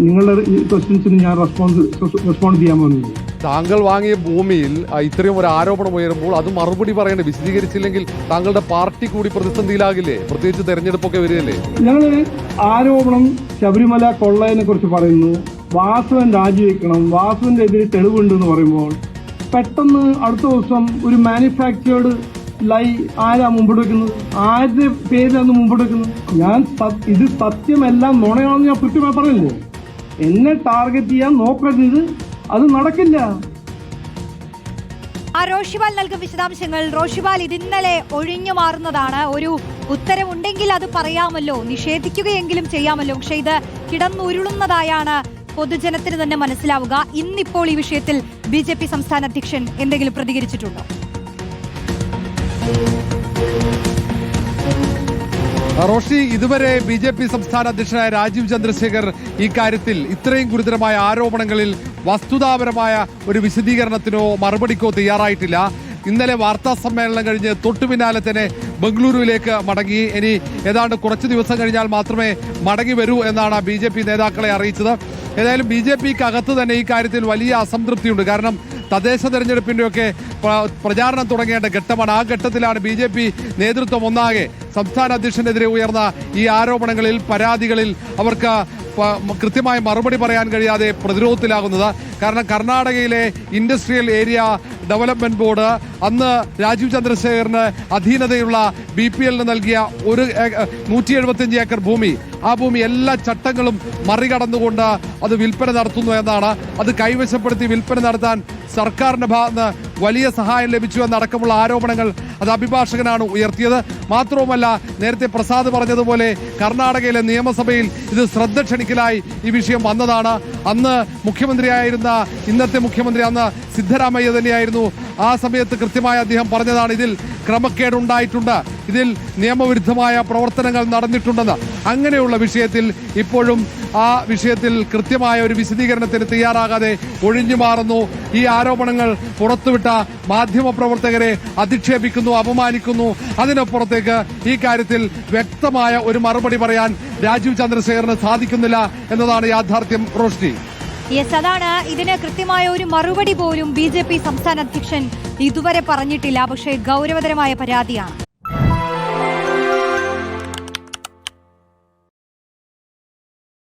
നിങ്ങളുടെ ക്വസ്റ്റ്യൻസിന് ഞാൻ response respond ചെയ്യാൻ പോകുന്നത് താങ്കൾ വാങ്ങിയ ഭൂമിയിൽ ഇത്രയും ഒരു ആരോപണം ഉയരുമ്പോൾ അത് മറുപടി പറയേണ്ടത് വിശദീകരിച്ചില്ലെങ്കിൽ താങ്കളുടെ പാർട്ടി കൂടി പ്രതിസന്ധിയിലാകില്ലേ? പ്രത്യേകിച്ച് തെരഞ്ഞെടുപ്പൊക്കെ വരികയല്ലേ? ഞങ്ങൾ ആരോപണം ശബരിമല കൊള്ളയെ കുറിച്ച് പറയുന്നു. വാസുവൻ രാജിവെക്കണം. വാസുവിന്റെ എതിരെ തെളിവുണ്ട് എന്ന് പറയുമ്പോൾ പെട്ടെന്ന് അടുത്ത ദിവസം ഒരു മാനുഫാക്ചേർഡ് ലൈ ആരാ മുമ്പോട്ട് വെക്കുന്നത് ആരുടെ പേരിലാണ് മുമ്പോട്ട് വെക്കുന്നത് ഞാൻ ഇത് സത്യമെല്ലാം നുണയാണെന്ന് ഞാൻ കൃത്യമായി പറഞ്ഞില്ലേ? എന്നെ ടാർഗറ്റ് ചെയ്യാൻ നോക്കരുത്. അത് നടക്കില്ല. ആ റോഷിബാൽ നൽകും വിശദാംശങ്ങൾ. റോഷിബാൽ ഇത് ഇന്നലെ ഒഴിഞ്ഞു മാറുന്നതാണ്. ഒരു ഉത്തരവുണ്ടെങ്കിൽ അത് പറയാമല്ലോ. നിഷേധിക്കുകയെങ്കിലും ചെയ്യാമല്ലോ. പക്ഷെ ഇത് കിടന്നുരുളുന്നതായാണ് പൊതുജനത്തിന് തന്നെ മനസ്സിലാവുക. ഇന്നിപ്പോൾ ഈ വിഷയത്തിൽ ബി ജെ പി സംസ്ഥാന അധ്യക്ഷൻ എന്തെങ്കിലും പ്രതികരിച്ചിട്ടുണ്ടോ? റോഷി ഇതുവരെ ബി ജെ പി സംസ്ഥാന അധ്യക്ഷനായ രാജീവ് ചന്ദ്രശേഖർ ഇക്കാര്യത്തിൽ കാര്യത്തിൽ ഇത്രയും ഗുരുതരമായ ആരോപണങ്ങളിൽ വസ്തുതാപരമായ ഒരു വിശദീകരണത്തിനോ മറുപടിക്കോ തയ്യാറായിട്ടില്ല. ഇന്നലെ വാർത്താ സമ്മേളനം കഴിഞ്ഞ് തൊട്ടു പിന്നാലെ തന്നെ ബംഗളൂരുവിലേക്ക് മടങ്ങി. ഇനി ഏതാണ്ട് കുറച്ച് ദിവസം കഴിഞ്ഞാൽ മാത്രമേ മടങ്ങി വരൂ എന്നാണ് ബി നേതാക്കളെ അറിയിച്ചത്. ഏതായാലും ബി ജെ പിക്ക് അകത്ത് തന്നെ ഈ കാര്യത്തിൽ വലിയ അസംതൃപ്തിയുണ്ട്. കാരണം തദ്ദേശ തെരഞ്ഞെടുപ്പിന്റെയൊക്കെ പ്രചാരണം തുടങ്ങേണ്ട ഘട്ടമാണ്. ആ ഘട്ടത്തിലാണ് ബി ജെ പി നേതൃത്വം ഒന്നാകെ. സംസ്ഥാന അധ്യക്ഷനെതിരെ ഉയർന്ന ഈ ആരോപണങ്ങളിൽ പരാതികളിൽ അവർക്ക് കൃത്യമായ മറുപടി പറയാൻ കഴിയാതെ പ്രതിരോധത്തിലാകുന്നത്. കാരണം കർണാടകയിലെ ഇൻഡസ്ട്രിയൽ ഏരിയ ഡെവലപ്മെന്റ് ബോർഡ് അന്ന് രാജീവ് ചന്ദ്രശേഖറിന് അധീനതയുള്ള ബി പി എല്ലിന് നൽകിയ ഒരു നൂറ്റി എഴുപത്തിയഞ്ച് ഏക്കർ ഭൂമി. ആ ഭൂമി എല്ലാ ചട്ടങ്ങളും മറികടന്നുകൊണ്ട് അത് വിൽപ്പന നടത്തുന്നു എന്നാണ്. അത് കൈവശപ്പെടുത്തി വിൽപ്പന നടത്താൻ സർക്കാരിന്റെ ഭാഗത്ത് വലിയ സഹായം ലഭിച്ചു എന്നടക്കമുള്ള ആരോപണങ്ങൾ അത് അഭിഭാഷകനാണ് ഉയർത്തിയത്. മാത്രവുമല്ല നേരത്തെ പ്രസാദ് പറഞ്ഞതുപോലെ കർണാടകയിലെ നിയമസഭയിൽ ഇത് ശ്രദ്ധ ക്ഷണിക്കലായി ഈ വിഷയം വന്നതാണ്. അന്ന് മുഖ്യമന്ത്രിയായിരുന്ന ഇന്നത്തെ മുഖ്യമന്ത്രി അന്ന് സിദ്ധരാമയ്യ തന്നെയായിരുന്നു ആ സമയത്ത് കൃത്യമായി അദ്ദേഹം പറഞ്ഞതാണ് ഇതിൽ ക്രമക്കേടുണ്ടായിട്ടുണ്ട് ഇതിൽ നിയമവിരുദ്ധമായ പ്രവർത്തനങ്ങൾ നടന്നിട്ടുണ്ടെന്ന്. അങ്ങനെയുള്ള വിഷയത്തിൽ ഇപ്പോഴും ആ വിഷയത്തിൽ കൃത്യമായ ഒരു വിശദീകരണത്തിന് തയ്യാറാകാതെ ഒഴിഞ്ഞു മാറുന്നു. ഈ ആരോപണങ്ങൾ പുറത്തുവിട്ട മാധ്യമപ്രവർത്തകരെ അധിക്ഷേപിക്കുന്നു അപമാനിക്കുന്നു. അതിനപ്പുറത്തേക്ക് ഈ കാര്യത്തിൽ വ്യക്തമായ ഒരു മറുപടി പറയാൻ രാജീവ് ചന്ദ്രശേഖറിന് സാധിക്കുന്നില്ല എന്നതാണ് യാഥാർത്ഥ്യം റോഷ്നി. യെസ് അതാണ്. ഇതിന് കൃത്യമായ ഒരു മറുപടി പോലും ബി സംസ്ഥാന അധ്യക്ഷൻ ഇതുവരെ പറഞ്ഞിട്ടില്ല. പക്ഷേ ഗൗരവതരമായ പരാതിയാണ്.